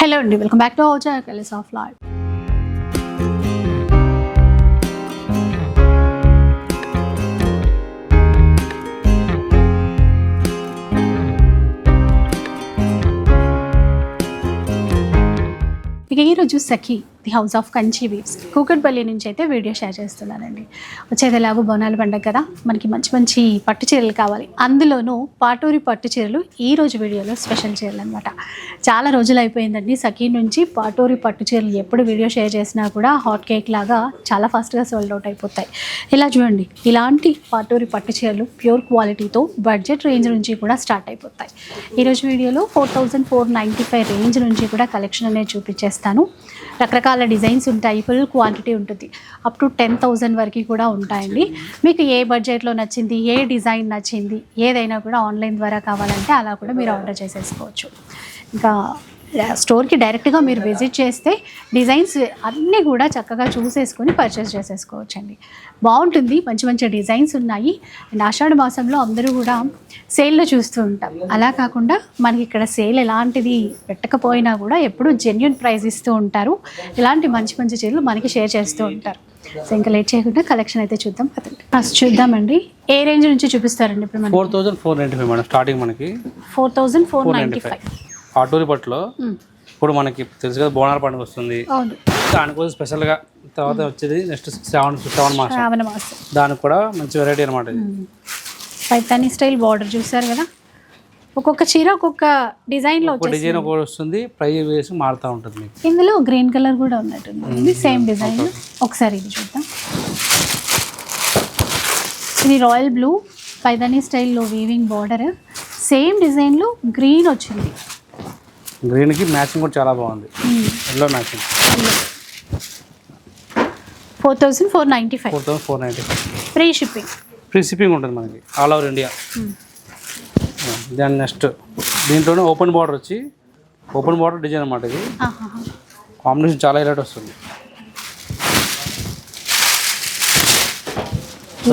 Hello అండి welcome back to our channel కలిస్ ఆఫ్ లాడ్ ఇక ఈరోజు Sakhi the house of Kanchi weaves Kukatpally నుంచి అయితే వీడియో షేర్ చేస్తున్నానండి. వచ్చేది ఎలాగో బోనాలు పండగ కదా మనకి మంచి మంచి పట్టు చీరలు కావాలి. అందులోనూ పాటూరి పట్టు చీరలు ఈ రోజు వీడియోలో స్పెషల్ చీరలు అనమాట చాలా రోజులు అయిపోయిందండి. సఖీ నుంచి పాటూరి పట్టు చీరలు ఎప్పుడు వీడియో షేర్ చేసినా కూడా హాట్ కేక్ లాగా చాలా ఫాస్ట్గా సోల్డ్ అవుట్ అయిపోతాయి. ఇలా చూడండి ఇలాంటి పాటూరి పట్టు చీరలు ప్యూర్ క్వాలిటీతో బడ్జెట్ రేంజ్ నుంచి కూడా స్టార్ట్ అయిపోతాయి. ఈరోజు వీడియోలో four thousand four ninety five range నుంచి కూడా కలెక్షన్ అనేది చూపించేస్తాను. రకరకాల డిజైన్స్ ఉంటాయి ఫుల్ క్వాంటిటీ ఉంటుంది. అప్ టు టెన్ థౌజండ్ వరకు కూడా ఉంటాయండి. మీకు ఏ బడ్జెట్లో నచ్చింది ఏ డిజైన్ నచ్చింది ఏదైనా కూడా ఆన్లైన్ ద్వారా కావాలంటే అలా కూడా మీరు ఆర్డర్ చేసేసుకోవచ్చు. ఇంకా స్టోర్కి డైరెక్ట్గా మీరు విజిట్ చేస్తే డిజైన్స్ అన్నీ కూడా చక్కగా చూసేసుకొని పర్చేస్ చేసేసుకోవచ్చు అండి బాగుంటుంది మంచి మంచి డిజైన్స్ ఉన్నాయి. అండ్ ఆషాఢ మాసంలో అందరూ కూడా సేల్లో చూస్తూ ఉంటాం. అలా కాకుండా మనకి ఇక్కడ సేల్ ఎలాంటిది పెట్టకపోయినా కూడా ఎప్పుడూ జెన్యున్ ప్రైస్ ఇస్తూ ఉంటారు. ఇలాంటి మంచి మంచి చీరలు మనకి షేర్ చేస్తూ ఉంటారు. సో ఇంకా లేట్ చేయకుండా కలెక్షన్ అయితే చూద్దాం పదండి. ఫస్ట్ చూద్దామండి. ఏ రేంజ్ నుంచి చూపిస్తారండి ఇప్పుడు four thousand four ninety five madam starting మనకి. Four thousand four ninety five. Five ఆటూరి పట్టులో ఇప్పుడు మనకి తెలుసు కదా బోనాల పండుగ వస్తుంది. దానికోసం స్పెషల్గా తర్వాత వచ్చేది నెక్స్ట్ శ్రావణ శ్రావణ మాసం. శ్రావణ మాసం. దానికి కూడా మంచి వెరైటీ అనమాట ఇది. పైతాని స్టైల్ బార్డర్ చూసారు కదా? ఒక్కొక్క చీర ఒక్కొక్క డిజైన్లో ఒక వచ్చేసి డిజైన్ ఒకటి వస్తుంది ప్రైస్ వేసి మారుతూ ఉంటుంది ఇందులో గ్రీన్ కలర్ కూడా ఉన్నట్టుంది. Same design. ఒకసారి ఇది చూద్దాం. ఇది రాయల్ బ్లూ పైదాని స్టైల్లో వీవింగ్ బార్డర్ సేమ్ డిజైన్లో గ్రీన్ వచ్చింది. గ్రీన్కి మ్యాచింగ్ కూడా చాలా బాగుంది. Yellow matching. Four thousand four ninety five four thousand four ninety five free shipping free shipping ఉంటుంది మనకి ఆల్ ఓవర్ ఇండియా దాని నెక్స్ట్ దీంట్లోనే ఓపెన్ బార్డర్ వచ్చి ఓపెన్ బార్డర్ డిజైన్ అనమాట ఇది. కాంబినేషన్ చాలా హైలైట్ వస్తుంది.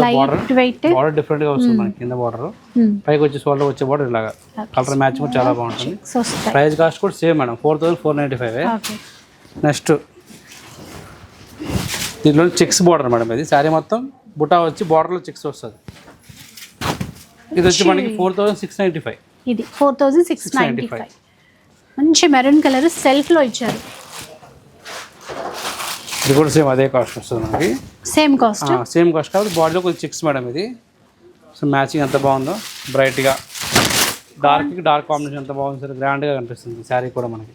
లైట్ వెయిట్ బార్డర్ డిఫరెంట్గా వస్తుంది మనకి కింద బార్డర్ పైకి వచ్చి షోల్డర్ వచ్చే బార్డర్ ఇలాగా. కలర్ మ్యాచ్ కూడా చాలా బాగుంటుంది. ప్రైస్ కాస్ట్ కూడా same madam four thousand four ninety five next దీంట్లో చెక్స్ బార్డర్ మేడం ఇది. శారీ మొత్తం బుటా వచ్చి బార్డర్లో చెక్స్ వస్తుంది. ఇది వచ్చి మనకి four thousand six ninety five ఇది four thousand six ninety 695. Five మంచి మెరూన్ కలర్ సెల్ఫ్లో ఇచ్చారు. ఇది కూడా సేమ్ అదే కాస్ట్ వస్తుంది మనకి. సేమ్ కాస్ట్ సేమ్ కాస్ట్ కాబట్టి బాడీలో కొంచెం చెక్స్ మేడం ఇది. సో మ్యాచింగ్ ఎంత బాగుందో బ్రైట్గా డార్క్కి డార్క్ కాంబినేషన్ ఎంత బాగుంది సార్ గ్రాండ్గా కనిపిస్తుంది శారీ కూడా మనకి.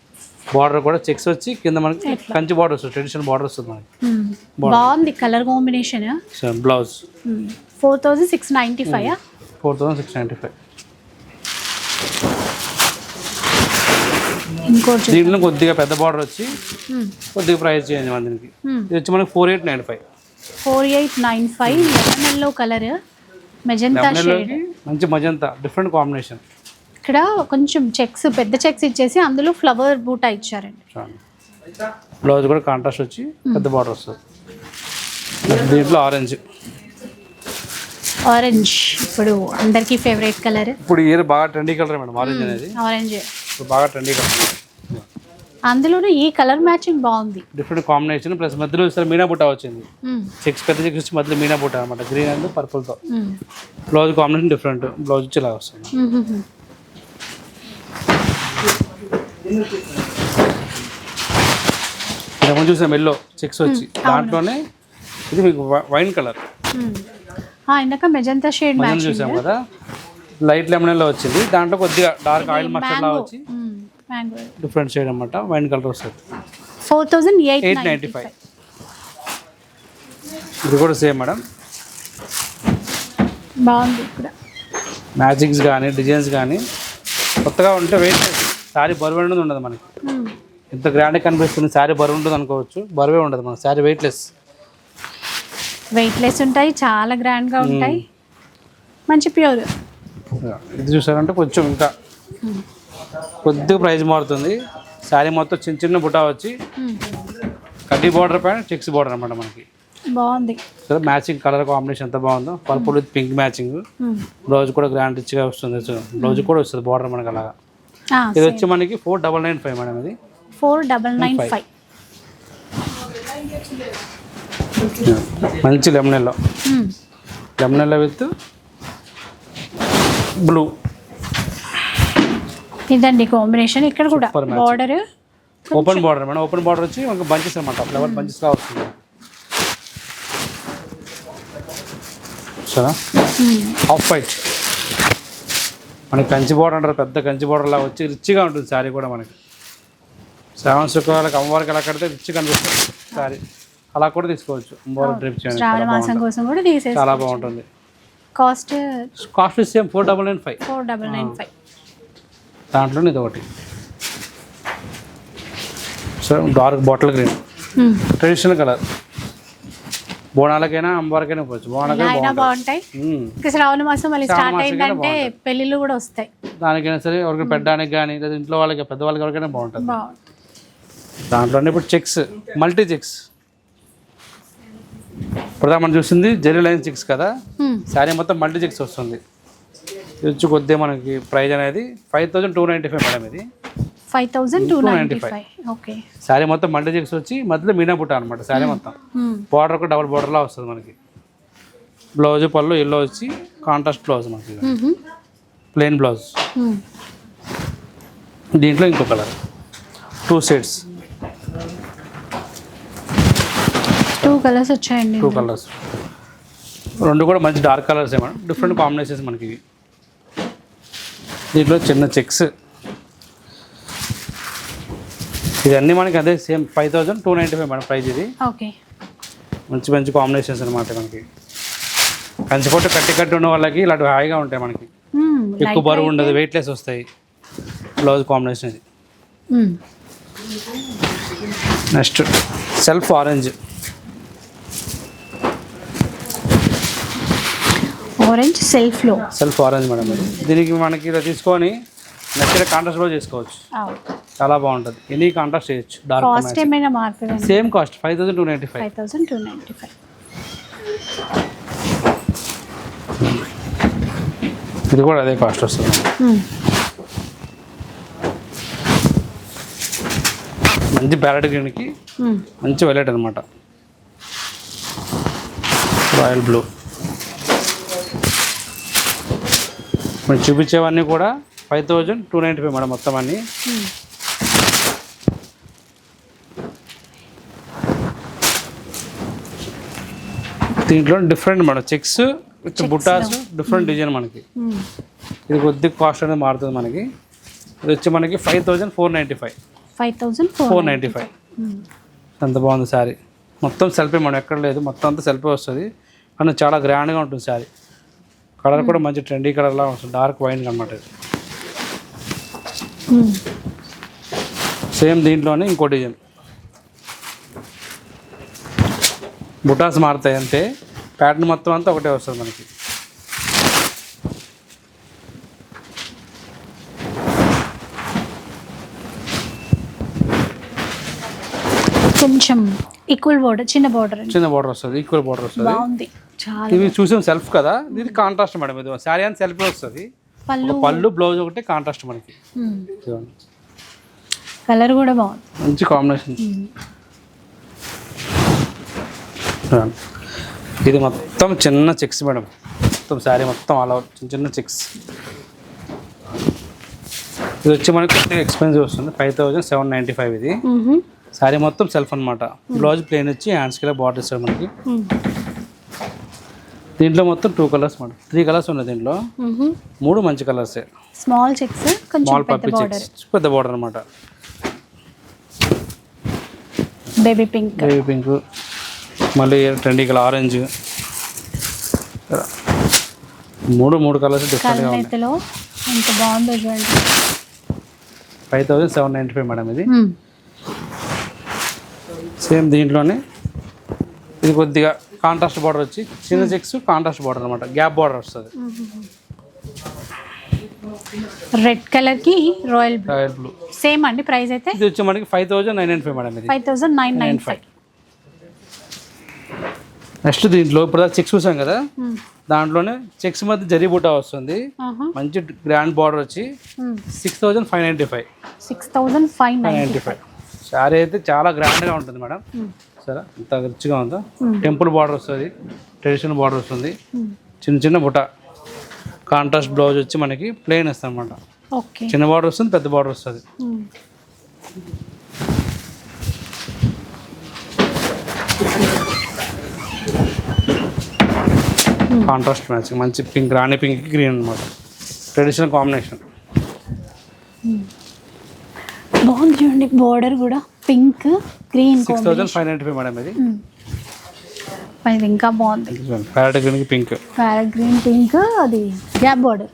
బార్డర్ కూడా చెక్స్ వచ్చి కింద మనకి కంచి బార్డర్ వస్తుంది ట్రెడిషనల్ బార్డర్ వస్తుంది మనకి. బాగుంది colour combination blouse four thousand six ninety five four thousand six ninety five ఇంకోటి దీంట్లో కొద్దిగా పెద్ద బార్డర్ వచ్చి కొద్దిగా ప్రైస్ చేంజ్ మన దీనికి. ఇది వచ్చి మనకి four eight nine five four eight nine five lemon yellow colour magenta shade మంచి మజంతా డిఫరెంట్ కాంబినేషన్ ఇక్కడ కొంచెం చెక్స్ పెద్ద చెక్స్ ఇచ్చేసి అందులో ఫ్లవర్ బూటా ఇచ్చారండి. బ్లౌజ్ కూడా కాంట్రాస్ట్ వచ్చి పెద్ద బార్డర్ వస్తుంది. దీంట్లో ఆరెంజ్ ఆరెంజ్ ఇప్పుడు అందరికీ ఫేవరెట్ కలర్ ఇప్పుడు ఇయర్ బాగా ట్రెండీ కలర్ మేడం ఆరెంజ్ అనేది. ఆరెంజ్ ఇప్పుడు బాగా ట్రెండీ కలర్ అందులోనూ ఈ కలర్ మ్యాచింగ్ బాగుంది. డిఫరెంట్ కాంబినేషన్ ప్లస్ మధ్యలో చూస్తే మీనా బుట్ట వచ్చింది. చెక్స్ పెద్ద చెక్స్ వచ్చి మధ్యలో మీనా బుట్ట అనమాట గ్రీన్ అండ్ పర్పుల్తో మ్మ్. బ్లౌజ్ కాంబినేషన్ డిఫరెంట్ బ్లౌజ్ వచ్చి ఇలా వస్తుంది. ఇంతకుముందు చూసాం ఎల్లో చెక్స్ వచ్చి. దాంట్లోనే ఇది మీకు వైన్ కలర్ ఇందాక మెజంతా షేడ్ చూసాం కదా. లైట్ లెమన్ వచ్చింది. దాంట్లో కొద్దిగా డార్క్ ఆయిల్ మస్టర్డ్ లా వచ్చి. డిఫరెంట్ షేడ్ అనమాట వైన్ కలర్ వస్తుంది. Four thousand eight eight ninety five. ఇది కూడా సేమ్ మేడం. బాగుంది ఇక్కడ. మ్యాచింగ్స్ కానీ డిజైన్స్ కానీ కొత్తగా ఉంటే వెయిట్ శారీ బరువు అనేది ఉండదు మనకి. ఎంత గ్రాండ్గా కనిపిస్తుంది శారీ బరువు ఉంటుంది అనుకోవచ్చు బరువే ఉండదు మన శారీ వెయిట్లెస్ వెయిట్ లెస్ ఉంటాయి చాలా గ్రాండ్గా ఉంటాయి. మంచి ప్యూర్. ఇది చూసారంటే కొంచెం ఇంకా కొద్దిగా ప్రైస్ మారుతుంది. శారీ మొత్తం చిన్న చిన్న బుటా వచ్చి కడ్డీ బార్డర్ పైన చెక్స్ బార్డర్ అనమాట మనకి. బాగుంది. సరే మ్యాచింగ్ కలర్ కాంబినేషన్ ఎంత బాగుందో. Purple with pink matching. Blouse కూడా గ్రాండ్ రిచ్గా వస్తుంది. బ్లౌజ్ కూడా వస్తుంది బార్డర్ మనకి అలాగా. ఇది వచ్చి మనకి four double nine five madam ఇది. Four double nine. ఫైవ్ మంచి lemon yellow lemon yellow with blue ఇదండి కాంబినేషన్ ఇక్కడ కూడా Super match. Border open border madam open border వచ్చి మనకు బంచెస్ అనమాట ఫ్లవర్ బంచెస్ లా వస్తుంది సరే ఆఫ్ వైట్ మనకి కంచి బార్డర్ అంటారు పెద్ద కంచి బార్డర్ లా వచ్చి రిచ్గా ఉంటుంది శారీ కూడా మనకి. శ్రావణ శుక్రవారాలకు అమ్మవారికి ఎలా కడితే రిచ్గా కనిపిస్తుంది శారీ. అలా కూడా తీసుకోవచ్చు. అమ్మవారికి డ్రిప్ చేయండి శ్రావణ చాలా మాసం బాగుంటుంది. కోసం కూడా తీసేసి చాలా బాగుంటుంది. Cost cost same four double nine five four double nine five దాంట్లో ఇది ఒకటి. So dark bottle green traditional colour బోనాలకైనా అమ్మవారికైనా పోవచ్చు. బోనాలకైనా బాగుంటాయి. శ్రావణ మాసం మళ్ళీ స్టార్ట్ అయిందంటే పెళ్ళిళ్ళు కూడా వస్తాయి. దానికైనా సరే ఎవరికైనా పెట్టడానికి కానీ లేదా ఇంట్లో వాళ్ళకి పెద్దవాళ్ళకి ఎవరికైనా బాగుంటుంది. దాంట్లోనే ఇప్పుడు చెక్స్ మల్టీ చెక్స్ ఇప్పుడు మనం చూసింది జెరీ లైన్ చెక్స్ కదా. శారీ మొత్తం మల్టీ చెక్స్ వస్తుంది. ఇది వచ్చి కొద్దిగా మనకి ప్రైజ్ అనేది five thousand two ninety five madam ఇది. Five thousand two ninety 295. Five. Okay. Sari మొత్తం మల్టీ చెక్స్ వచ్చి మధ్యలో మీనా బుట్ట అనమాట శారీ మొత్తం. బార్డర్ ఒక డబుల్ బార్డర్లా వస్తుంది మనకి. బ్లౌజ్ పళ్ళు ఎల్లో వచ్చి కాంట్రాస్ట్ బ్లౌజ్ మనకి. Plain blouse. దీంట్లో ఇంకో colour. Two shades two colours వచ్చాయండి టూ కలర్స్ రెండు కూడా మంచి డార్క్ కలర్స్ ఏమన్నా డిఫరెంట్ కాంబినేషన్స్ మనకి ఇవి. దీంట్లో చిన్న చెక్స్. ఇవన్నీ మనకి అదే same five thousand two ninety five madam price ఇది. ఓకే. మంచి మంచి కాంబినేషన్స్ అనమాట మనకి. కంచిపోటు కట్టి కట్టి ఉన్న వాళ్ళకి ఇలాంటి హాయిగా ఉంటాయి మనకి. ఎక్కువ బరువు ఉండదు వెయిట్లెస్ వస్తాయి. బ్లౌజ్ కాంబినేషన్ ఇది. Next self orange. ఆరెంజ్ సెల్ఫ్లో సెల్ఫ్ ఆరెంజ్ మేడం దీనికి మనకి ఇలా తీసుకొని నచ్చిన కాంట్రాస్ట్ కూడా చేసుకోవచ్చు. చాలా బాగుంటుంది. ఎనీ కాంట్రాస్ట్ చేయొచ్చు. కాస్ట్ డార్క్ ఏమైనా మారుతుందండి same cost five thousand two ninety five five thousand two ninety five ఇది కూడా అదే కాస్ట్ వస్తుంది. మంచి ప్యారెట్ గ్రీన్కి మంచి వైలెట్ అనమాట రాయల్ బ్లూ మనం చూపించేవన్నీ కూడా five thousand two ninety five madam మొత్తం అన్నీ. దీంట్లో డిఫరెంట్ మేడం చెక్స్ విత్ బుట్టాస్ డిఫరెంట్ డిజైన్ మనకి. ఇది కొద్దిగా కాస్ట్ అనేది మారుతుంది మనకి. ఇది వచ్చి మనకి five thousand four ninety five. Five thousand four ninety five. ఎంత బాగుంది శారీ. మొత్తం సెల్ఫీ మనం ఎక్కడ లేదు మొత్తం అంతా సెల్ఫీ వస్తుంది. కానీ చాలా గ్రాండ్గా ఉంటుంది శారీ. కలర్ కూడా మంచి ట్రెండీ కలర్లా వస్తుంది డార్క్ వైన్ అనమాట సేమ్ దీంట్లోనే ఇంకో డిజైన్ బుటాస్ మారుతాయి అంతే ప్యాటర్న్ మొత్తం అంతా ఒకటే వస్తుంది మనకి కొంచెం ఈక్వల్ బార్డర్ చిన్న బార్డర్ చిన్న బార్డర్ వస్తుంది ఈక్వల్ బార్డర్ వస్తుంది. బాగుంది. చాలా ఇవి చూసాం సెల్ఫ్ కదా? ఇది కాంట్రాస్ట్ మేడం ఇది శారీ అని సెల్ఫ్ వస్తుంది. పళ్ళు. పళ్ళు బ్లౌజ్ ఒకటి కాంట్రాస్ట్ మనకి. కలర్ కూడా బాగుంది. మంచి కాంబినేషన్. ఇది మొత్తం చిన్న చెక్స్ మేడం. మొత్తం శారీ మొత్తం అలా చిన్న చిన్న చెక్స్ ఇది వచ్చి మనకి ఎక్స్పెన్సివ్ వస్తుంది. Five thousand seven ninety five ఇది. శారీ మొత్తం సెల్ఫ్ అనమాట బ్లౌజ్ ప్లేన్ వచ్చి హ్యాండ్స్కి ఇలా బార్డర్ ఇస్తాడు మనకి. దీంట్లో మొత్తం two colours madam three colours ఉన్నాయి దీంట్లో. మూడు మంచి కలర్సే స్మాల్ చెక్స్ స్మాల్ పెద్ద పప్పి బార్డర్ చెక్స్ పెద్ద బార్డర్ అనమాట బేబీ పింక్ బేబీ పింక్ మళ్ళీ ట్రెండీ కలర్ ఆరెంజ్ మూడు మూడు కలర్స్ డిఫరెంట్గా ఉన్నాయి. కళ్ళెత్తలో ఎంత బాగుందో చూడండి. Five thousand seven ninety five madam ఇది. సేమ్ దీంట్లోనే ఇది కొద్దిగా కాంట్రాస్ట్ బార్డర్ వచ్చి చిన్న చెక్స్ కాంట్రాస్ట్ బార్డర్ అనమాట గ్యాప్ బార్డర్ వస్తుంది. రెడ్ కలర్కి royal blue. Royal blue. Same అండి ప్రైస్ అయితే? ఇది వచ్చి మనకి five thousand nine nine five madam ఇది. Five thousand nine nine five. Next దీంట్లో ఇప్పుడు చెక్స్ చూసాం కదా? దాంట్లోనే చెక్స్ మధ్య జరీ బూటా వస్తుంది. మంచి గ్రాండ్ బార్డర్ వచ్చి six thousand five ninety five. Six thousand five ninety ninety five. Sari అయితే చాలా గ్రాండ్గా ఉంటుంది మేడం. సరే ఇంత రిచ్గా ఉందో? టెంపుల్ బార్డర్ వస్తుంది ట్రెడిషనల్ బార్డర్ వస్తుంది. చిన్న చిన్న బుట్ట కాంట్రాస్ట్ బ్లౌజ్ వచ్చి మనకి ప్లెయిన్ వస్తుంది అనమాట చిన్న బార్డర్ వస్తుంది పెద్ద బార్డర్ వస్తుంది. కాంట్రాస్ట్ మ్యాచింగ్ మంచి పింక్ రాణి పింక్ గ్రీన్ అనమాట ట్రెడిషనల్ కాంబినేషన్. బాగుంది చూడండి. బోర్డర్ కూడా pink green six thousand five ninety five madam ఇది. ఇది ఇంకా బాగుంది. ప్యారెట్ గ్రీన్కి పింక్ ప్యారెట్ గ్రీన్ పింక్ అది గ్యాప్ బోర్డర్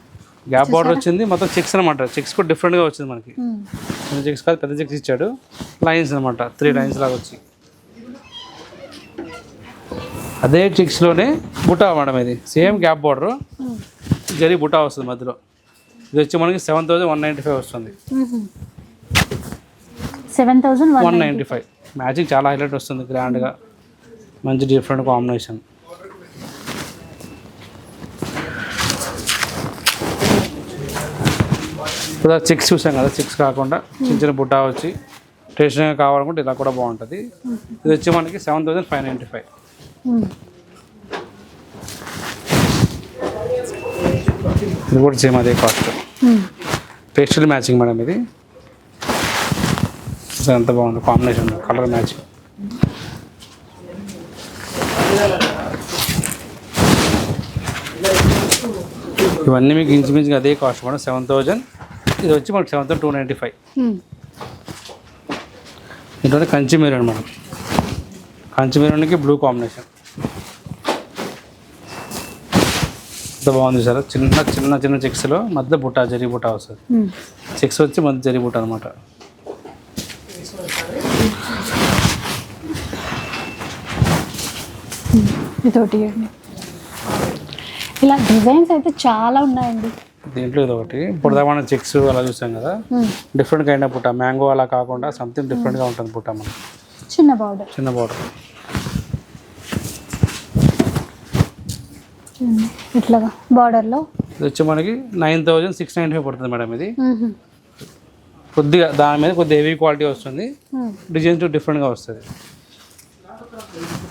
గ్యాప్ బార్డర్ వచ్చింది. మొత్తం చెక్స్ అనమాట చెక్స్ కూడా డిఫరెంట్గా వచ్చింది మనకి. చిన్న చెక్స్ కాదు పెద్ద చెక్స్ ఇచ్చాడు. లైన్స్ అనమాట త్రీ లైన్స్ లాగా వచ్చి. అదే చెక్స్లోనే బుటా మేడం ఇది. సేమ్ గ్యాప్ బార్డర్ జరి బుటా వస్తుంది మధ్యలో. ఇది వచ్చి మనకి seven thousand one ninety five వస్తుంది seven one ninety five matching చాలా హైలైట్ వస్తుంది గ్రాండ్గా మంచి డిఫరెంట్ కాంబినేషన్ ఇప్పుడు చెక్స్ చూసాం కదా చెక్స్ కాకుండా చిన్న చిన్న బుట్టా వచ్చి ట్రెడిషనల్గా కావాలనుకుంటే ఇలా కూడా బాగుంటుంది. ఇది వచ్చి మనకి seven thousand five ninety five ఇది కూడా సేమ్ అదే కాస్ట్ పేస్టల్ మ్యాచింగ్ మేడం ఇది. అసలు ఎంత బాగుంది. కాంబినేషన్ కలర్ మ్యాచింగ్ ఇవన్నీ మీకు ఇంచుమించుగా అదే కాస్ట్ మేడం. సెవెన్ థౌజండ్ ఇది వచ్చి మనకి seven thousand two ninety five ఇంట్లో కంచి మెరూన్ మేడం. కంచి మెరూన్కి బ్లూ కాంబినేషన్ ఎంత బాగుంది సార్. చిన్న చిన్న చిన్న చెక్స్లో మధ్య బుట్ట జరి బుట్ట వస్తుంది. చెక్స్ వచ్చి మధ్య జరి బుట్ట అనమాట ఇదొకటి. ఇలా డిజైన్స్ అయితే చాలా ఉన్నాయండి. దీంట్లో ఇది ఒకటి ఇప్పుడు దాకా మనం చెక్స్ అలా చూసాం కదా. డిఫరెంట్ కైండ్ ఆఫ్ బుట్ట. మ్యాంగో అలా కాకుండా సంథింగ్ డిఫరెంట్గా ఉంటుంది బుట్ట మనకి. చిన్న బార్డర్ చిన్న బార్డర్ ఇట్లాగా బార్డర్లో ఇది వచ్చి మనకి nine thousand six ninety five పడుతుంది మేడం ఇది. కొద్దిగా దాని మీద కొద్దిగా హెవీ క్వాలిటీ వస్తుంది. డిజైన్స్ డిఫరెంట్గా వస్తుంది.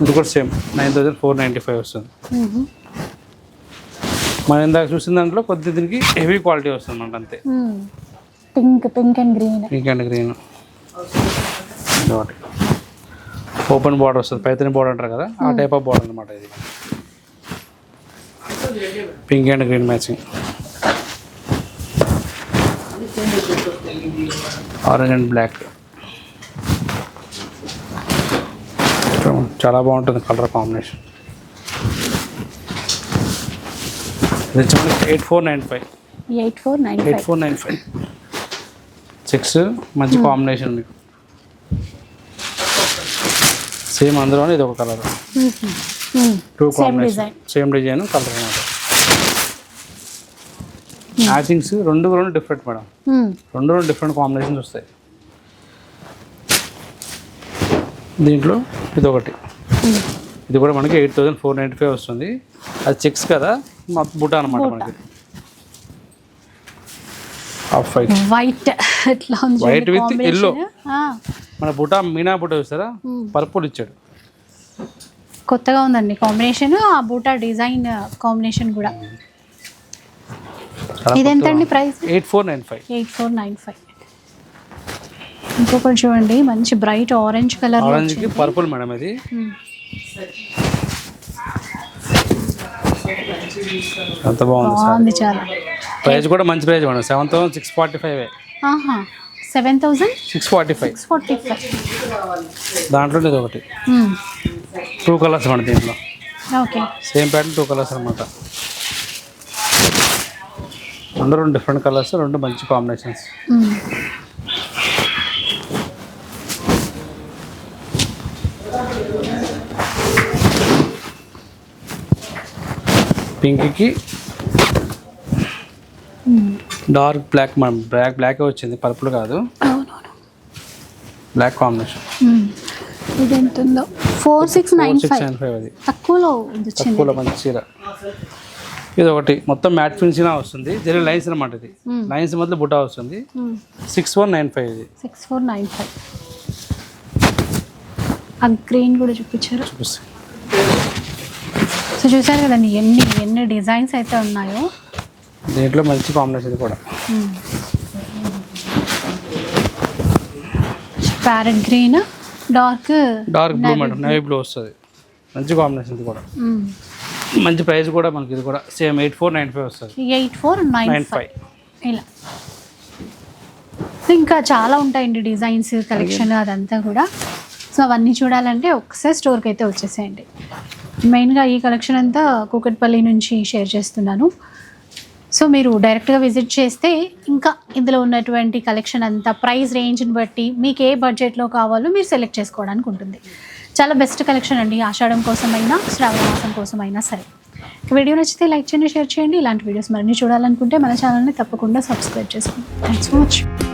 ఇది కూడా same nine thousand four ninety five వస్తుంది మనం ఇందాక చూసిన దాంట్లో కొద్ది దీనికి హెవీ క్వాలిటీ వస్తుంది మనకు అంతే pink pink and green. Pink and green. Open border వస్తుంది పైతని బార్డర్ అంటారు కదా ఆ టైప్ ఆఫ్ బార్డర్ అనమాట ఇది. Pink and green matching. Orange and black చాలా బాగుంటుంది కలర్ కాంబినేషన్. ఇది eight four nine five. Eight four nine eight four nine five. Six మంచి కాంబినేషన్ మీకు. సేమ్ అందులోనే ఇది ఒక colour. Two combination. Same design colour అనమాట మ్యాచింగ్స్ రెండు రెండు డిఫరెంట్ మేడం రెండు రెండు డిఫరెంట్ కాంబినేషన్స్ వస్తాయి. దీంట్లో ఇది ఒకటి ఇది కూడా మనకి eight thousand four ninety five వస్తుంది. అది చెక్స్ కదా? మా బుట్ట అనమాట మనకి. Off white. వైట్. ఎట్లా ఉంది combination. yellow. ఆ, మన బుట్ట మీనా బుట్ట చూస్తారా పర్పుల్ ఇచ్చాడు. కొత్తగా ఉందండి కాంబినేషన్. ఆ బూటా డిజైన్ కాంబినేషన్ కూడా. ఇది ఎంతండి price? Eight four nine five. Eight four nine five. ఇంకొకటి చూడండి. మంచి బ్రైట్ ఆరెంజ్ కలర్ ఆరెంజ్కి పర్పుల్ మేడం ఇది ఎంత బాగుంది సార్. బాగుంది చాలా. ప్రైస్ కూడా మంచి price madam. Seven thousand six forty five ఆహా. Seven thousand six forty five six forty five దాంట్లో ఇది ఒకటి. టూ కలర్స్ మేడం దీంట్లో. Okay same pattern two colours అనమాట రెండు రెండు డిఫరెంట్ కలర్స్ రెండు మంచి కాంబినేషన్స్ పింక్కి డార్క్ బ్లాక్ మనం బ్లాక్ బ్లాక్ వచ్చింది పర్పుల్ కాదు. Black combination. ఇది ఎంత ఉందో four six nine six nine five అది. తక్కువలో తక్కువలో మంచి చీర. ఇది ఒకటి మొత్తం మ్యాట్ ఫినిషింగ్ వస్తుంది. జరిగే లైన్స్ అనమాట ఇది. లైన్స్ మధ్య బుటా వస్తుంది. సిక్స్ వన్ నైన్ ఫైవ్ ఇది. Six four nine five. ఆ గ్రీన్ కూడా చూపించారు. చూపిస్తాను సో చూసారు కదండి ఎన్ని ఎన్ని డిజైన్స్ అయితే ఉన్నాయో. దీంట్లో మంచి కాంబినేషన్ ఇది కూడా. Parrot green dark dark blue madam navy blue వస్తుంది. మంచి కాంబినేషన్ ఇది కూడా. మంచి ప్రైస్ కూడా మనకి ఇది కూడా. Same eight four nine five వస్తుంది. Eight four nine five. ఇలా. ఇంకా చాలా ఉంటాయండి డిజైన్స్ కలెక్షన్ అదంతా కూడా. సో అవన్నీ చూడాలంటే ఒకసారి స్టోర్కి అయితే వచ్చేసేయండి. మెయిన్గా ఈ కలెక్షన్ అంతా కూకట్పల్లి నుంచి షేర్ చేస్తున్నాను. సో మీరు డైరెక్ట్గా విజిట్ చేస్తే ఇంకా ఇందులో ఉన్నటువంటి కలెక్షన్ అంతా ప్రైస్ రేంజ్ని బట్టి మీకు ఏ బడ్జెట్లో కావాలో మీరు సెలెక్ట్ చేసుకోవడానికి ఉంటుంది. చాలా బెస్ట్ కలెక్షన్ అండి. ఆషాఢం కోసమైనా శ్రావణ మాసం కోసమైనా సరే. వీడియో నచ్చితే లైక్ చేయండి షేర్ చేయండి. ఇలాంటి వీడియోస్ మరిన్ని చూడాలనుకుంటే మన ఛానల్ని తప్పకుండా సబ్స్క్రైబ్ చేసుకోండి. Thanks for watching